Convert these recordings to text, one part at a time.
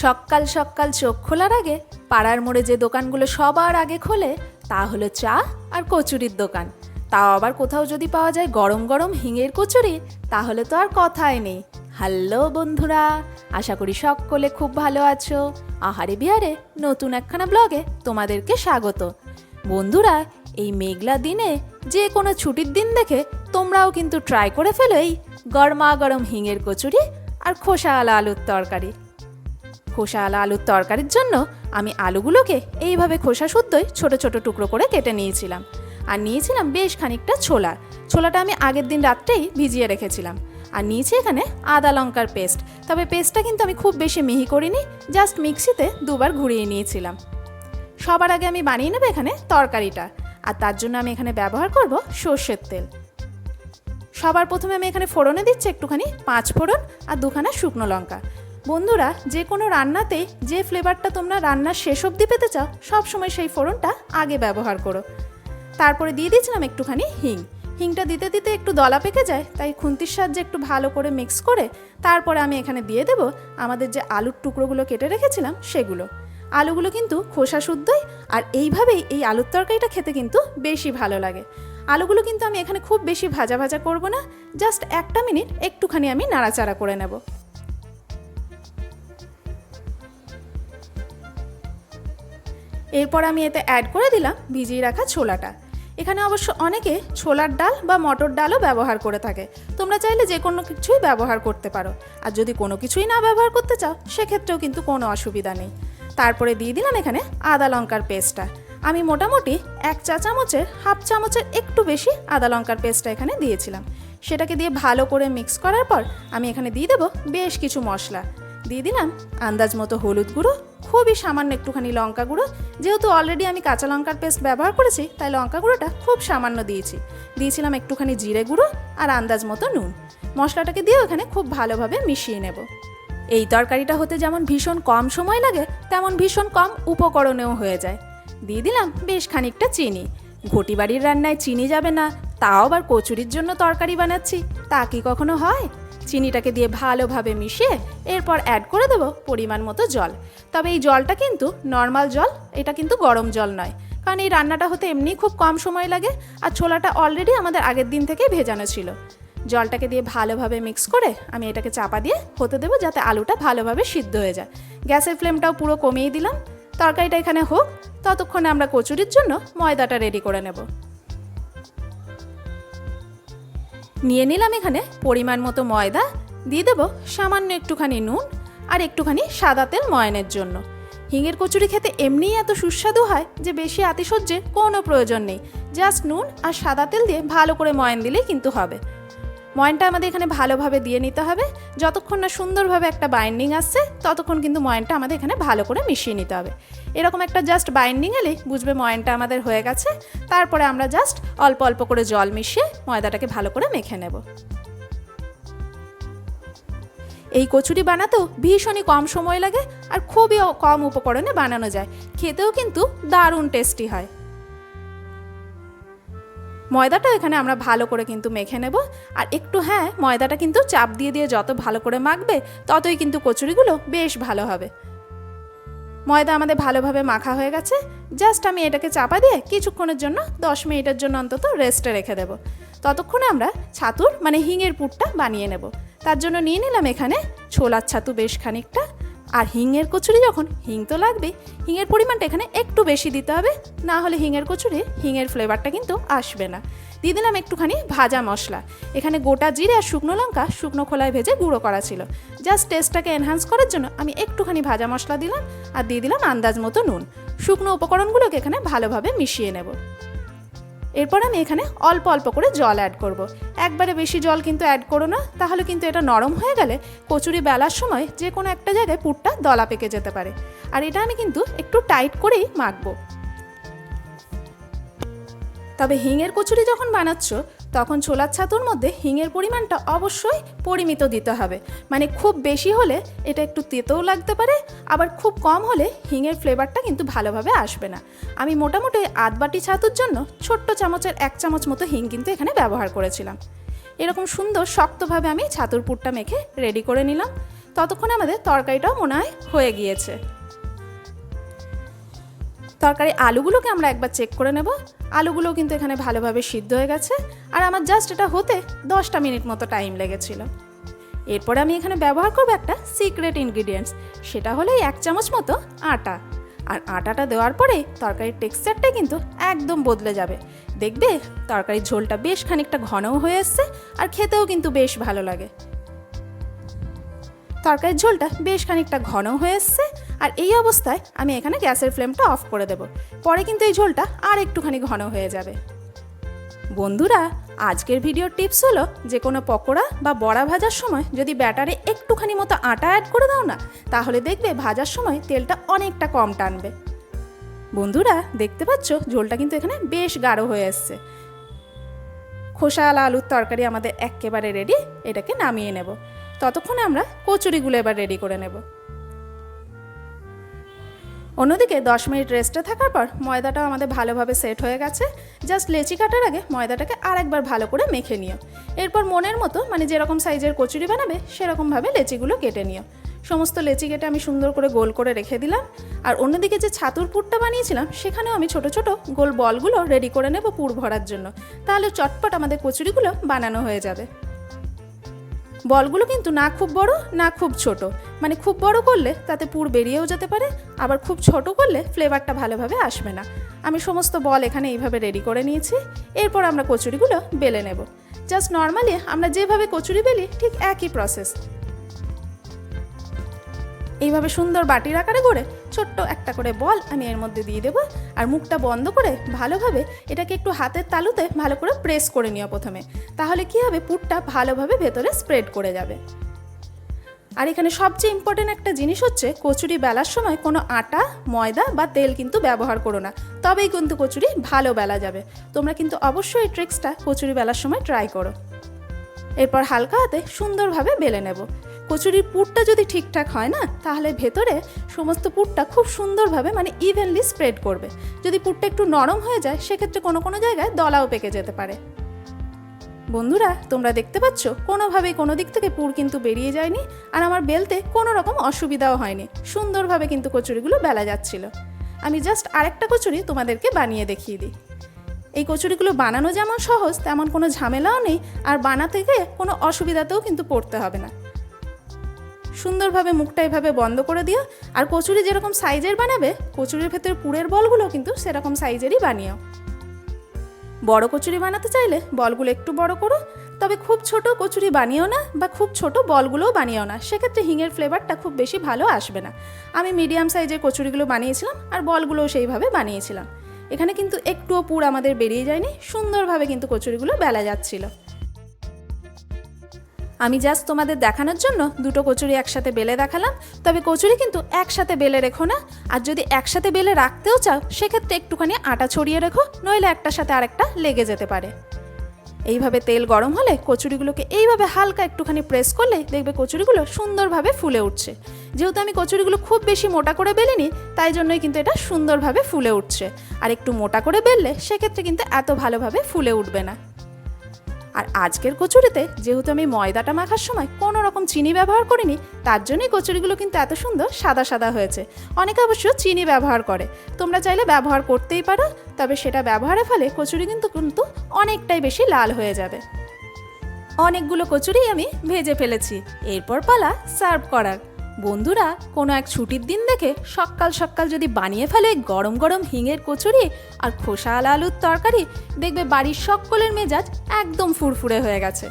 সকাল সকাল চোখ খোলার আগে পাড়ার মোড়ে যে দোকানগুলো সবার আগে খোলে, তা হলো চা আর কচুরির দোকান। তাও আবার কোথাও যদি পাওয়া যায় গরম গরম হিঙের কচুরি, তাহলে তো আর কথাই নেই। হ্যালো বন্ধুরা, আশা করি সকলে খুব ভালো আছো। আহারে বিহারে নতুন একখানা ব্লগে তোমাদেরকে স্বাগত। বন্ধুরা, এই মেঘলা দিনে যে কোনো ছুটির দিন দেখে তোমরাও কিন্তু ট্রাই করে ফেলো এই গরমা গরম হিঙের কচুরি আর খোসা আলা আলুর তরকারি। খোসা আলা আলুর তরকারির জন্য আমি আলুগুলোকে এইভাবে খোসা শুদ্ধই ছোট ছোট টুকরো করে কেটে নিয়েছিলাম। আর নিয়েছিলাম বেশ খানিকটা ছোলা। ছোলাটা আমি আগের দিন রাত্রেই ভিজিয়ে রেখেছিলাম। আর নিয়েছি এখানে আদা লঙ্কার পেস্ট। তবে পেস্টটা কিন্তু আমি খুব বেশি মিহি করিনি, জাস্ট মিক্সিতে দুবার ঘুরিয়ে নিয়েছিলাম। সবার আগে আমি বানিয়ে নেব এখানে তরকারিটা। আর তার জন্য আমি এখানে ব্যবহার করব সর্ষের তেল। সবার প্রথমে আমি এখানে ফোড়নে দিচ্ছি একটুখানি পাঁচ ফোড়ন আর দুখানা শুকনো লঙ্কা। বন্ধুরা, যে কোনো রান্নাতে যে ফ্লেভারটা তোমরা রান্নার শেষ অবধি পেতে চাও সবসময় সেই ফোড়নটা আগে ব্যবহার করো। তারপরে দিয়ে দিয়েছিলাম একটুখানি হিং। হিংটা দিতে দিতে একটু দলা পেকে যায়, তাই খুন্তির সাহায্যে একটু ভালো করে মিক্স করে তারপরে আমি এখানে দিয়ে দেব আমাদের যে আলুর টুকরোগুলো কেটে রেখেছিলাম সেগুলো। আলুগুলো কিন্তু খোসা শুদ্ধই, আর এইভাবেই এই আলুর তরকারিটা খেতে কিন্তু বেশি ভালো লাগে। আলুগুলো কিন্তু আমি এখানে খুব বেশি ভাজা ভাজা করব না, জাস্ট একটা মিনিট একটুখানি আমি নাড়াচাড়া করে নেব। এরপর আমি এতে অ্যাড করে দিলাম ভিজিয়ে রাখা ছোলাটা। এখানে অবশ্য অনেকে ছোলার ডাল বা মটর ডালও ব্যবহার করে থাকে। তোমরা চাইলে যে কোনো কিছুই ব্যবহার করতে পারো। আর যদি কোনো কিছুই না ব্যবহার করতে চাও, সেক্ষেত্রেও কিন্তু কোনো অসুবিধা নেই। তারপরে দিয়ে দিলাম এখানে আদা লঙ্কার পেস্টটা। আমি মোটামুটি এক চা চামচের, হাফ চামচের একটু বেশি আদা লঙ্কার পেস্টটা এখানে দিয়েছিলাম। সেটাকে দিয়ে ভালো করে মিক্স করার পর আমি এখানে দিয়ে দেবো বেশ কিছু মশলা। দিয়ে দিলাম আন্দাজ মতো হলুদ গুঁড়ো, খুবই সামান্য একটুখানি লঙ্কা গুঁড়ো। যেহেতু অলরেডি আমি কাঁচা লঙ্কার পেস্ট ব্যবহার করেছি, তাই লঙ্কা গুঁড়োটা খুব সামান্য দিয়েছি। দিয়েছিলাম একটুখানি জিরে গুঁড়ো আর আন্দাজ মতো নুন। মশলাটাকে দিয়ে ওখানে খুব ভালোভাবে মিশিয়ে নেব। এই তরকারিটা হতে যেমন ভীষণ কম সময় লাগে, তেমন ভীষণ কম উপকরণেও হয়ে যায়। দিয়ে দিলাম বেশ খানিকটা চিনি। ঘটি বাড়ির রান্নায় চিনি যাবে না, তাও আবার কচুরির জন্য তরকারি বানাচ্ছি, তা কি কখনো হয়? চিনিটাকে দিয়ে ভালোভাবে মিশিয়ে এরপর অ্যাড করে দেবো পরিমাণ মতো জল। তবে এই জলটা কিন্তু নর্মাল জল, এটা কিন্তু গরম জল নয়। কারণ এই রান্নাটা হতে এমনি খুব কম সময় লাগে আর ছোলাটা অলরেডি আমাদের আগের দিন থেকেই ভেজানো ছিল। জলটাকে দিয়ে ভালোভাবে মিক্স করে আমি এটাকে চাপা দিয়ে হতে দেবো যাতে আলুটা ভালোভাবে সিদ্ধ হয়ে যায়। গ্যাসের ফ্লেমটাও পুরো কমিয়ে দিলাম। তরকারিটা এখানে হোক, ততক্ষণে আমরা কচুরির জন্য ময়দাটা রেডি করে নেব। নিয়ে নিলাম এখানে পরিমাণ মতো ময়দা, দিয়ে দেবো সামান্য একটুখানি নুন আর একটুখানি সাদা তেল ময়নের জন্য। হিঙের কচুরি খেতে এমনিই এত সুস্বাদু হয় যে বেশি আতিশয্যের কোনো প্রয়োজন নেই। জাস্ট নুন আর সাদা তেল দিয়ে ভালো করে ময়ন দিলেই কিন্তু হবে। ময়নটা আমাদের এখানে ভালোভাবে দিয়ে নিতে হবে। যতক্ষণ না সুন্দরভাবে একটা বাইন্ডিং আসছে, ততক্ষণ কিন্তু ময়নটা আমাদের এখানে ভালো করে মিশিয়ে নিতে হবে। এরকম একটা জাস্ট বাইন্ডিং এলেই বুঝবে ময়নটা আমাদের হয়ে গেছে। তারপরে আমরা জাস্ট অল্প অল্প করে জল মিশিয়ে ময়দাটাকে ভালো করে মেখে নেব। এই কচুরি বানাতেও ভীষণই কম সময় লাগে আর খুবই কম উপকরণে বানানো যায়। খেতেও কিন্তু দারুণ টেস্টি হয়। ময়দাটা এখানে আমরা ভালো করে কিন্তু মেখে নেব। আর একটু হ্যাঁ ময়দাটা কিন্তু চাপ দিয়ে দিয়ে যত ভালো করে মাখবে, ততই কিন্তু কচুরিগুলো বেশ ভালো হবে। ময়দা আমাদের ভালোভাবে মাখা হয়ে গেছে। জাস্ট আমি এটাকে চাপা দিয়ে কিছুক্ষণের জন্য, দশ মিনিটের জন্য অন্তত রেস্টে রেখে দেবো। ততক্ষণে আমরা ছাতুর মানে হিঙের পুরটা বানিয়ে নেব। তার জন্য নিয়ে নিলাম এখানে ছোলার ছাতু বেশ খানিকটা। আর হিঙের কচুরি যখন হিং তো লাগবেই হিঙের পরিমাণটা এখানে একটু বেশি দিতে হবে, না হলে হিঙের কচুরি, হিঙের ফ্লেভারটা কিন্তু আসবে না। দিয়ে দিলাম একটুখানি ভাজা মশলা। এখানে গোটা জিরে আর শুকনো লঙ্কা শুকনো খোলায় ভেজে গুঁড়ো করা ছিল। জাস্ট টেস্টটাকে এনহান্স করার জন্য আমি একটুখানি ভাজা মশলা দিলাম আর দিয়ে দিলাম আন্দাজ মতো নুন। শুকনো উপকরণগুলোকে এখানে ভালোভাবে মিশিয়ে নেব। এরপর আমি এখানে অল্প অল্প করে জল অ্যাড করব। একবারে বেশি জল কিন্তু অ্যাড করো না, তাহলে কিন্তু এটা নরম হয়ে গেলে কচুরি বেলার সময় যে কোনো একটা জায়গায় পুরটা দলা পেকে যেতে পারে আর এটা আমি কিন্তু একটু টাইট করেই মাখবো তবে হিঙের কচুরি যখন বানাচ্ছ তখন ছোলার ছাতুর মধ্যে হিঙের পরিমাণটা অবশ্যই পরিমিত দিতে হবে। মানে খুব বেশি হলে এটা একটু তেতেও লাগতে পারে, আবার খুব কম হলে হিঙের ফ্লেভারটা কিন্তু ভালোভাবে আসবে না। আমি মোটামুটি আধ বাটি ছাতুর জন্য ছোট্ট চামচের এক চামচ মতো হিং কিন্তু এখানে ব্যবহার করেছিলাম। এরকম সুন্দর শক্তভাবে আমি ছাতুর পুরটা মেখে রেডি করে নিলাম। ততক্ষণে আমাদের তরকারিটাও মনে হয় হয়ে গিয়েছে। তরকারি আলুগুলোকে আমরা একবার চেক করে নেব। আলুগুলো কিন্তু এখানে ভালোভাবে সিদ্ধ হয়ে গেছে। আর আমার জাস্ট এটা হতে দশটা মিনিট মতো টাইম লেগেছিল। এরপরে আমি এখানে ব্যবহার করব একটা সিক্রেট ইনগ্রিডিয়েন্টস সেটা হলো এক চামচ মতো আটা। আর আটাটা দেওয়ার পরে তরকারির টেক্সচারটাই কিন্তু একদম বদলে যাবে। দেখবে তরকারির ঝোলটা বেশ খানিকটা ঘনও হয়ে এসছে আর খেতেও কিন্তু বেশ ভালো লাগে। তরকারির ঝোলটা বেশ খানিকটা ঘন হয়ে এসছে আর এই অবস্থায় আমি এখানে গ্যাসের ফ্লেমটা অফ করে দেব। পরে কিন্তু এই ঝোলটা আর একটুখানি ঘন হয়ে যাবে। বন্ধুরা, আজকের ভিডিওর টিপস হলো যে কোনো পকোড়া বা বড়া ভাজার সময় যদি ব্যাটারে একটুখানি মতো আটা অ্যাড করে দাও না, তাহলে দেখবে ভাজার সময় তেলটা অনেকটা কম টানবে। বন্ধুরা, দেখতে পাচ্ছ? ঝোলটা কিন্তু এখানে বেশ গাঢ় হয়ে এসছে। খোসাওয়ালা আলুর তরকারি আমাদের একেবারে রেডি এটাকে নামিয়ে নেব। ততক্ষণে আমরা কচুরিগুলো এবার রেডি করে নেব। অন্যদিকে দশ মিনিট রেস্টে থাকার পর ময়দাটাও আমাদের ভালোভাবে সেট হয়ে গেছে। জাস্ট লেচি কাটার আগে ময়দাটাকে আর একবার ভালো করে মেখে নিও। এরপর মনের মতো মানে যেরকম সাইজের কচুরি বানাবে, সেরকমভাবে লেচিগুলো কেটে নিও। সমস্ত লেচি কেটে আমি সুন্দর করে গোল করে রেখে দিলাম। আর অন্যদিকে যে ছাতুর পুরটা বানিয়েছিলাম, সেখানেও আমি ছোট ছোট গোল বলগুলো রেডি করে নেব পুর ভরার জন্য। তাহলে চটপট আমাদের কচুরিগুলো বানানো হয়ে যাবে। বলগুলো কিন্তু না খুব বড়, না খুব ছোট। মানে খুব বড় করলে তাতে পুর বেরিয়েও যেতে পারে, আবার খুব ছোট করলে ফ্লেভারটা ভালোভাবে আসবে না। আমি সমস্ত বল এখানে এইভাবে রেডি করে নিয়েছি, এরপর আমরা কচুরিগুলো বেলে নেব। জাস্ট নর্মালি আমরা যেভাবে কচুরি বেলি, ঠিক একই প্রসেস এইভাবে সুন্দর বাটির আকারে করে ছোট্ট একটা করে বল আমি এর মধ্যে দিয়ে দেবো। আর মুখটা বন্ধ করে ভালোভাবে এটাকে একটু হাতের তালুতে ভালো করে প্রেস করে নিও প্রথমে। তাহলে কি হবে? পুরটা ভালোভাবে ভেতরে স্প্রেড করে যাবে। আর এখানে সবচেয়ে ইম্পর্টেন্ট একটা জিনিস হচ্ছে, কচুরি বেলার সময় কোনো আটা, ময়দা বা তেল কিন্তু ব্যবহার করো না। তবেই কিন্তু কচুরি ভালো বেলা যাবে। তোমরা কিন্তু অবশ্যই এই ট্রিক্সটা কচুরি বেলার সময় ট্রাই করো। এরপর হালকা হাতে সুন্দরভাবে বেলে নেব। কচুরির পুরটা যদি ঠিকঠাক হয় না, তাহলে ভেতরে সমস্ত পুরটা খুব সুন্দরভাবে মানে ইভেনলি স্প্রেড করবে। যদি পুরটা একটু নরম হয়ে যায়, সেক্ষেত্রে কোনো কোনো জায়গায় দলাও পেকে যেতে পারে। বন্ধুরা, তোমরা দেখতে পাচ্ছ, কোনোভাবেই কোনো দিক থেকে পুর কিন্তু বেরিয়ে যায়নি, আর আমার বেলতে কোনো রকম অসুবিধাও হয়নি। সুন্দরভাবে কিন্তু কচুরিগুলো বেলা যাচ্ছিল। আমি জাস্ট আরেকটা কচুরি তোমাদেরকে বানিয়ে দেখিয়ে দিই। এই কচুরিগুলো বানানো যেমন সহজ, তেমন কোনো ঝামেলাও নেই, আর বানাতে গিয়ে কোনো অসুবিধাতেও কিন্তু পড়তে হবে না। সুন্দরভাবে মুখটা এভাবে বন্ধ করে দিও। আর কচুরি যেরকম সাইজের বানাবে, কচুরির ভেতরে পুরের বলগুলো কিন্তু সেরকম সাইজেরই বানিও। বড় কচুরি বানাতে চাইলে বলগুলো একটু বড় করো, তবে খুব ছোট কচুরি বানিও না বা খুব ছোট বলগুলোও বানিও না। সেক্ষেত্রে হিঙের ফ্লেভারটা খুব বেশি ভালো আসবে না। আমি মিডিয়াম সাইজের কচুরিগুলো বানিয়েছিলাম আর বলগুলোও সেইভাবে বানিয়েছিলাম। এখানে কিন্তু একটুও পুর আমাদের বেরিয়ে যায়নি, সুন্দরভাবে কিন্তু কচুরিগুলো বেলা যাচ্ছিল। আমি জাস্ট তোমাদের দেখানোর জন্য দুটো কচুরি একসাথে বেলে দেখালাম, তবে কচুরি কিন্তু একসাথে বেলে রেখো না। আর যদি একসাথে বেলে রাখতেও চাও, সেক্ষেত্রে একটুখানি আটা ছড়িয়ে রেখো, নইলে একটার সাথে আরেকটা লেগে যেতে পারে। এইভাবে তেল গরম হলে কচুরিগুলোকে এইভাবে হালকা একটুখানি প্রেস করলে দেখবে কচুরিগুলো সুন্দরভাবে ফুলে উঠছে। যেহেতু আমি কচুরিগুলো খুব বেশি মোটা করে বেলিনি, তাই জন্যই কিন্তু এটা সুন্দরভাবে ফুলে উঠছে। আর একটু মোটা করে বেললে সেক্ষেত্রে কিন্তু এত ভালোভাবে ফুলে উঠবে না। আর আজকের কচুরিতে যেহেতু আমি ময়দাটা মাখার সময় কোনো রকম চিনি ব্যবহার করিনি, তার জন্যই কচুরিগুলো কিন্তু এত সুন্দর সাদা সাদা হয়েছে। অনেকে অবশ্য চিনি ব্যবহার করে। তোমরা চাইলে ব্যবহার করতেই পারো, তবে সেটা ব্যবহারের ফলে কচুরি কিন্তু কিন্তু অনেকটাই বেশি লাল হয়ে যাবে। অনেকগুলো কচুরি আমি ভেজে ফেলেছি। এরপর পালা সার্ভ করার। বন্ধুরা, কোনো এক ছুটির দিন দেখে সকাল সকাল যদি বানিয়ে ফেলে গরম গরম হিঙের কচুরি আর খোসা আলা আলুর তরকারি, দেখবে বাড়ির সকলের মেজাজ একদম ফুরফুরে হয়ে গেছে।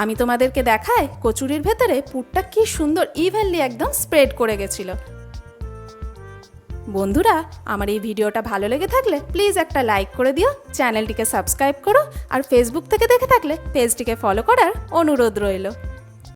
আমি তোমাদেরকে দেখায় কচুরির ভেতরে পুরটা কি সুন্দর ইভেনলি একদম স্প্রেড করে গেছিল। বন্ধুরা, আমার এই ভিডিওটা ভালো লেগে থাকলে প্লিজ একটা লাইক করে দিও, চ্যানেলটিকে সাবস্ক্রাইব করো আর ফেসবুক থেকে দেখে থাকলে পেজটিকে ফলো করার অনুরোধ রইল।